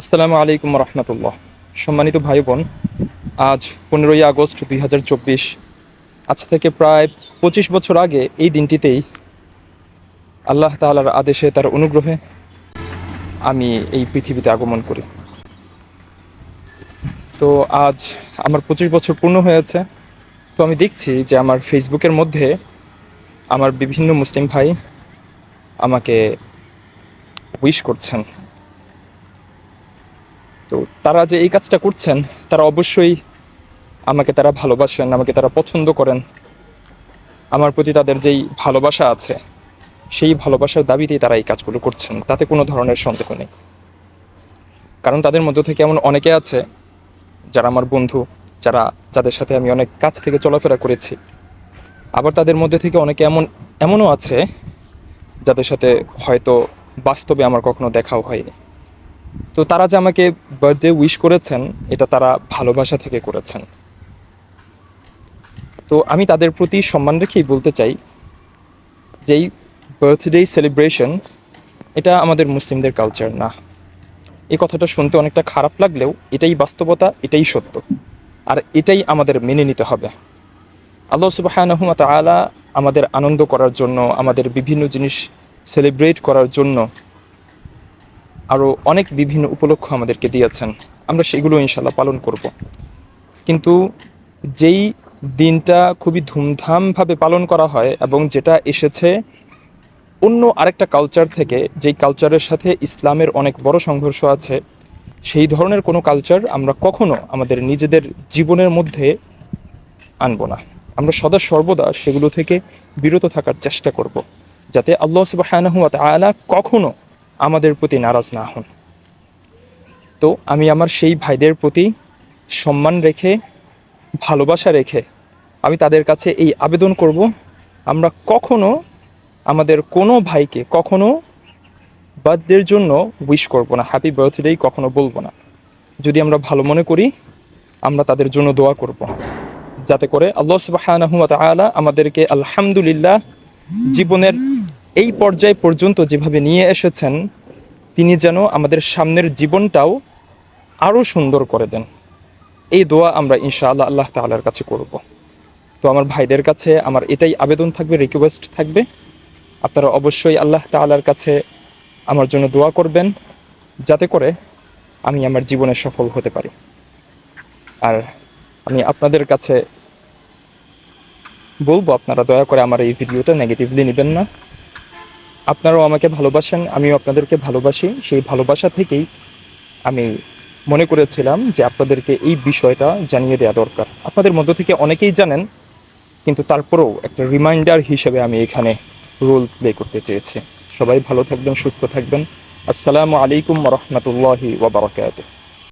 আসসালামু আলাইকুম রহমতুল্লাহ। সম্মানিত ভাই বোন আজ পনেরোই আগস্ট দুই হাজার চব্বিশ। আজ থেকে প্রায় পঁচিশ বছর আগে এই দিনটিতেই আল্লাহ তাআলার আদেশে তার অনুগ্রহে আমি এই পৃথিবীতে আগমন করি। তো আজ আমার পঁচিশ বছর পূর্ণ হয়েছে। তো আমি দেখছি যে আমার ফেসবুকের মধ্যে আমার বিভিন্ন মুসলিম ভাই আমাকে উইশ করছেন। তো তারা যে এই কাজটা করছেন, তারা অবশ্যই আমাকে তারা ভালোবাসেন, আমাকে তারা পছন্দ করেন। আমার প্রতি তাদের যেই ভালোবাসা আছে, সেই ভালোবাসার দাবিতেই তারা এই কাজগুলো করছেন। তাতে কোনো ধরনের সন্দেহ নেই। কারণ তাদের মধ্য থেকে এমন অনেকে আছে, যারা আমার বন্ধু, যারা যাদের সাথে আমি অনেক কাছ থেকে চলাফেরা করেছি। আবার তাদের মধ্যে থেকে অনেকে এমন, এমনও আছে, যাদের সাথে হয়তো বাস্তবে আমার কখনো দেখাও হয়নি। তো তারা যে আমাকে বার্থডে উইশ করেছেন, এটা তারা ভালোবাসা থেকে করেছেন। তো আমি তাদের প্রতি সম্মান রেখেই বলতে চাই যে এই বার্থডে সেলিব্রেশন এটা আমাদের মুসলিমদের কালচার না। এই কথাটা শুনতে অনেকটা খারাপ লাগলেও এটাই বাস্তবতা, এটাই সত্য। আর এটাই আমাদের মেনে নিতে হবে। আল্লাহ সুবাহানহুমা তালা আমাদের আনন্দ করার জন্য, আমাদের বিভিন্ন জিনিস সেলিব্রেট করার জন্য আরও অনেক বিভিন্ন উপলক্ষ আমাদেরকে দিয়েছেন। আমরা সেগুলো ইনশাল্লাহ পালন করব। কিন্তু যেই দিনটা খুবই ধুমধামভাবে পালন করা হয় এবং যেটা এসেছে অন্য আরেকটা কালচার থেকে, যেই কালচারের সাথে ইসলামের অনেক বড় সংঘর্ষ আছে, সেই ধরনের কোনো কালচার আমরা কখনো আমাদের নিজেদের জীবনের মধ্যে আনব না। আমরা সদা সর্বদা সেগুলো থেকে বিরত থাকার চেষ্টা করব, যাতে আল্লাহ তাআলা কখনো আমাদের প্রতি নারাজ না হন। তো আমি আমার সেই ভাইদের প্রতি সম্মান রেখে, ভালোবাসা রেখে আমি তাদের কাছে এই আবেদন করব, আমরা কখনো আমাদের কোনো ভাইকে কখনো বার্থডের জন্য উইশ করব না হ্যাপি বার্থডেই কখনো বলব না। যদি আমরা ভালো মনে করি, আমরা তাদের জন্য দোয়া করব। যাতে করে আল্লাহ ওয়া আমাদেরকে আলহামদুলিল্লাহ জীবনের এই পর্যায় পর্যন্ত যেভাবে নিয়ে এসেছেন, তিনি যেন আমাদের সামনের জীবনটাও আরও সুন্দর করে দেন। এই দোয়া আমরা ইনশাআল্লাহ আল্লাহ তাআলার কাছে করব। তো আমার ভাইদের কাছে আমার এটাই আবেদন থাকবে রিকোয়েস্ট থাকবে। আপনারা অবশ্যই আল্লাহ তাআলার কাছে আমার জন্য দোয়া করবেন, যাতে করে আমি আমার জীবনে সফল হতে পারি। আর আমি আপনাদের কাছে বলব, আপনারা দয়া করে আমার এই ভিডিওটা নেগেটিভলি নেবেন না। আপনারাও আমাকে ভালোবাসেন, আমিও আপনাদেরকে ভালোবাসি। সেই ভালোবাসা থেকেই আমি মনে করেছিলাম যে আপনাদেরকে এই বিষয়টা জানিয়ে দেওয়া দরকার। আপনাদের মধ্য থেকে অনেকেই জানেন, কিন্তু তারপরেও একটা রিমাইন্ডার হিসেবে আমি এখানে রোল প্লে করতে চেয়েছি। সবাই ভালো থাকবেন, সুস্থ থাকবেন। আসসালামু আলাইকুম রহমতুল্লাহি ওবরাকাতুহ